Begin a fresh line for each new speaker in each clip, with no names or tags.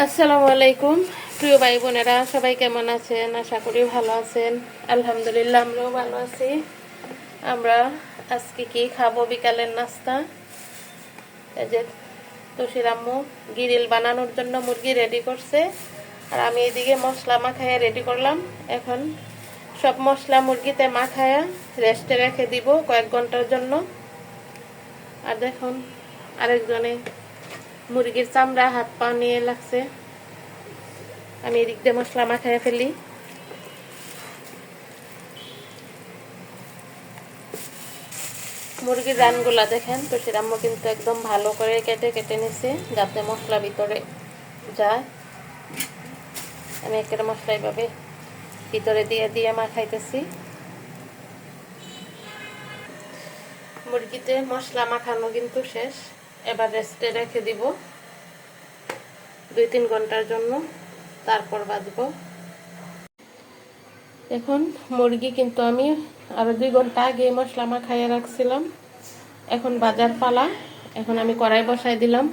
আসসালামু আলাইকুম। প্রিয় ভাই বোনেরা, সবাই কেমন আছেন? আশা করি ভালো আছেন। আলহামদুলিল্লাহ, আমরাও ভালো আছি। আমরা আজকে কি খাব? বিকালের নাস্তা। এই যে তুষির আম্মু গিরিল বানানোর জন্য মুরগি রেডি করছে। আর আমি এদিকে মশলা মাখায়া রেডি করলাম। এখন সব মশলা মুরগিতে মাখায়া রেস্টে রেখে দিব কয়েক ঘণ্টার জন্য। আর দেখুন, আরেকজনে মুরগির চামড়া, হাত পা নিয়ে লাগছে। আমি এদিক দিয়ে মশলা মাখায় ফেলি। মুরগির রানগুলা দেখেন তো সেরাম্ম কিন্তু একদম ভালো করে কেটে কেটে নিছে, যাতে মশলা ভিতরে যায়। আমি একটা মশলা এইভাবে ভিতরে দিয়ে দিয়ে মাখাইতেছি। মুরগিতে মশলা মাখানো কিন্তু শেষ। এবার রেস্টে রেখে দিব। দুই তিন ঘণ্টার জন্য। তারপর বাঁধবো এখন মুরগি কিন্তু আমি আরও দুই ঘণ্টা আগে মশলা মাখাইয়ে রাখছিলাম। এখন বাজার পালা। এখন আমি কড়াই বসাই দিলাম।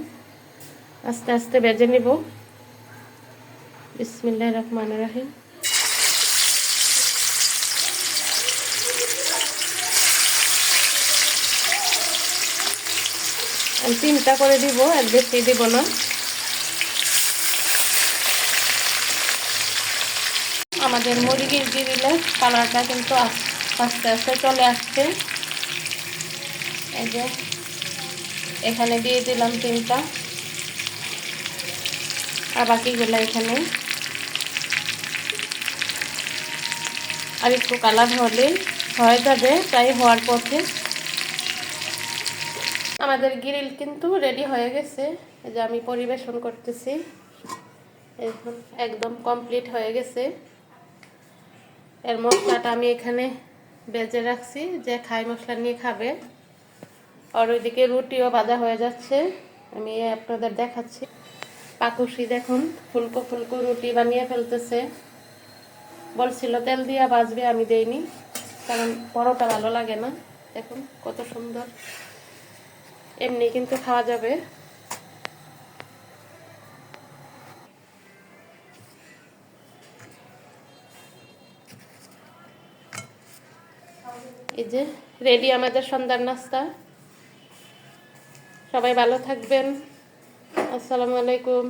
আস্তে আস্তে বেজে নিব। বিসমিল্লাহ রহমান রাহিম। তিনটা করে দিব, এক বেশি দিব না। আমাদের মুরগির গিরিলে কালারটা কিন্তু আস্তে আস্তে চলে আসছে। এই যে, এখানে দিয়ে দিলাম তিনটা। আর বাকিগুলো এখানে। আর একটু কালার হলে হয়ে যাবে, তাই হওয়ার পথে। আমাদের গ্রিল কিন্তু রেডি হয়ে গেছে। এই যে আমি পরিবেশন করতেছি। এখন একদম কমপ্লিট হয়ে গেছে। এর মশলাটা আমি এখানে বেজে রাখছি। যে খাই মশলা নিয়ে খাবে। আর ওইদিকে রুটিও বাজা হয়ে যাচ্ছে। আমি আপনাদের দেখাচ্ছি। পাকুশি দেখুন, ফুলকো ফুলকো রুটি বানিয়ে ফেলতেছে। বলছিল, তেল দিয়া বাজবে আমি দেইনি। কারণ পরোটা ভালো লাগে না। দেখুন, কত সুন্দর। এমনি কিন্তু খাওয়া যাবে। এই যে রেডি আমাদের সন্ধ্যার নাস্তা। সবাই ভালো থাকবেন। আসসালামু আলাইকুম।